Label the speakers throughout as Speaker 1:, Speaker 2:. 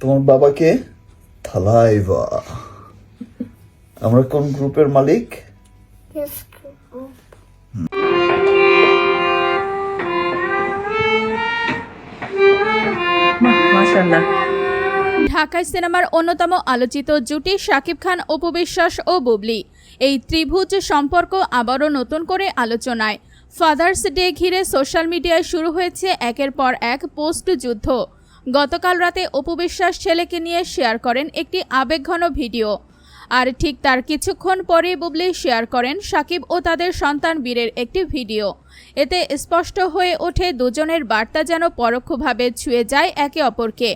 Speaker 1: তোমার বাবাকে? থালাইভা আমরা কোন গ্রুপের মালিক.
Speaker 2: মাশাল্লাহ
Speaker 3: ঢাকায় সিনেমার অন্যতম আলোচিত জুটি শাকিব খান অপু বিশ্বাস ও বুবলি। এই ত্রিভুজ সম্পর্ক আবারও নতুন করে আলোচনায়। ফাদার্স ডে ঘিরে সোশ্যাল মিডিয়ায় শুরু হয়েছে একের পর এক পোস্ট যুদ্ধ। গতকাল রাতে অপু বিশ্বাস ছেলেকে নিয়ে শেয়ার করেন একটি আবেগঘন ভিডিও। আর ঠিক তার কিছুক্ষণ পরে বুবলি শেয়ার করেন সাকিব ও তাদের সন্তান বীরের একটি ভিডিও। এতে স্পষ্ট হয়ে ওঠে দুজনের বার্তা যেন পরোক্ষভাবে ছুঁয়ে যায় একে অপরকে।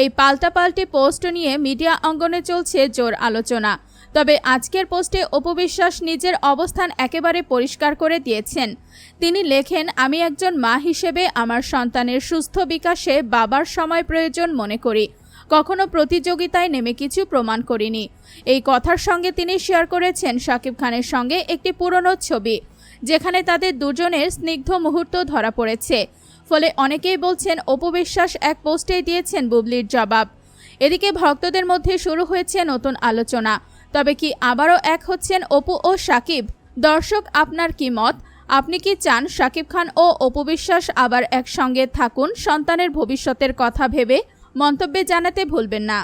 Speaker 3: এই পাল্টাপাল্টি পোস্ট নিয়ে মিডিয়া অঙ্গনে চলছে জোর আলোচনা। তবে আজকের পোস্টে অপবিশ্বাস নিজের অবস্থান একেবারে পরিষ্কার করে দিয়েছেন। তিনি লেখেন, আমি একজন মা হিসেবে আমার সন্তানের সুস্থ বিকাশে বাবার সময় প্রয়োজন মনে করি। কখনো প্রতিযোগিতায় নেমে কিছু প্রমাণ করিনি। এই কথার সঙ্গে তিনি শেয়ার করেছেন শাকিব খানের সঙ্গে একটি পুরনো ছবি, যেখানে তাদের দুজনের স্নিগ্ধ মুহূর্ত ধরা পড়েছে। ফলে অনেকেই বলছেন অপবিশ্বাস এক পোস্টেই দিয়েছেন বুবলির জবাব। এদিকে ভক্তদের মধ্যে শুরু হয়েছে নতুন আলোচনা। তবে কি আবারও এক হচ্ছেন অপু ও সাকিব? দর্শক, আপনার কি মত? আপনি কি চান সাকিব খান ও অপু বিশ্বাস আবার একসঙ্গে থাকুন সন্তানের ভবিষ্যতের কথা ভেবে? মন্তব্যে জানাতে ভুলবেন না।